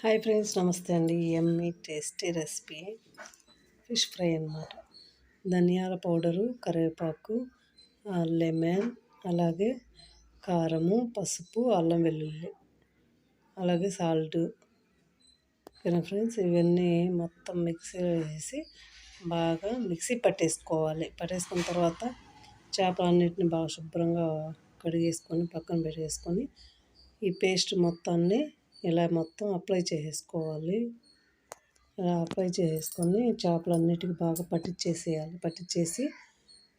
Hi friends నమస్తే అండి. ఎమ్మి టేస్టీ రెసిపీ. ఫిష్ ఫ్రై అనమాట ధనియాల పౌడరు కరివేపాకు లెమన్ అలాగే కారము పసుపు అల్లం వెల్లుల్లి అలాగే సాల్ట్. ఓకేనా ఫ్రెండ్స్? ఇవన్నీ మొత్తం మిక్సీలో వేసి బాగా మిక్సీ పట్టేసుకోవాలి. పట్టేసుకున్న తర్వాత చేపలన్నిటిని బాగా శుభ్రంగా కడిగేసుకొని పక్కన పెట్టేసుకొని ఈ పేస్ట్ మొత్తాన్ని ఇలా మొత్తం అప్లై చేసేసుకోవాలి. ఇలా అప్లై చేసేసుకొని చేపలన్నిటికీ బాగా పట్టించేసేయాలి పట్టించేసి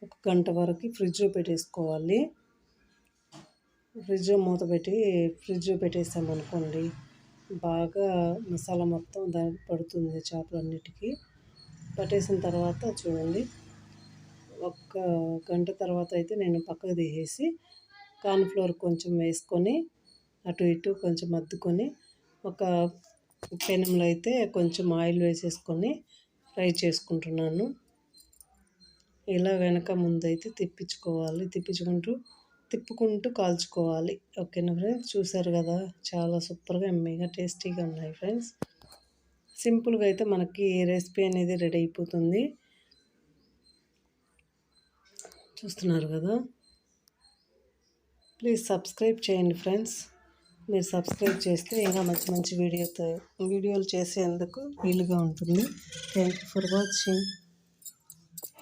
ఒక గంట వరకు ఫ్రిడ్జ్లో పెట్టేసుకోవాలి. ఫ్రిడ్జ్లో మూత పెట్టి ఫ్రిడ్జ్లో పెట్టేసామనుకోండి బాగా మసాలా మొత్తం దానికి పడుతుంది చేపలన్నిటికీ. పట్టేసిన తర్వాత చూడండి ఒక్క గంట తర్వాత అయితే నేను పక్కకు తీసేసి కార్న్ఫ్లోర్ కొంచెం వేసుకొని అటు ఇటు కొంచెం అద్దుకొని ఒక పెనంలో అయితే కొంచెం ఆయిల్ వేసేసుకొని ఫ్రై చేసుకుంటున్నాను. ఇలా వెనక ముందైతే తిప్పించుకోవాలి. తిప్పించుకుంటూ తిప్పుకుంటూ కాల్చుకోవాలి. ఓకేనా ఫ్రెండ్స్? చూసారు కదా చాలా సూపర్గా ఎమ్మీగా టేస్టీగా ఉన్నాయి ఫ్రెండ్స్. సింపుల్గా అయితే మనకి రెసిపీ అనేది రెడీ అయిపోతుంది. చూస్తున్నారు కదా? ప్లీజ్ సబ్స్క్రైబ్ చేయండి ఫ్రెండ్స్. మీరు సబ్స్క్రైబ్ చేస్తే ఇంకా మంచి మంచి వీడియోతో వీడియోలు చేసేందుకు వీలుగా ఉంటుంది. Thank you for watching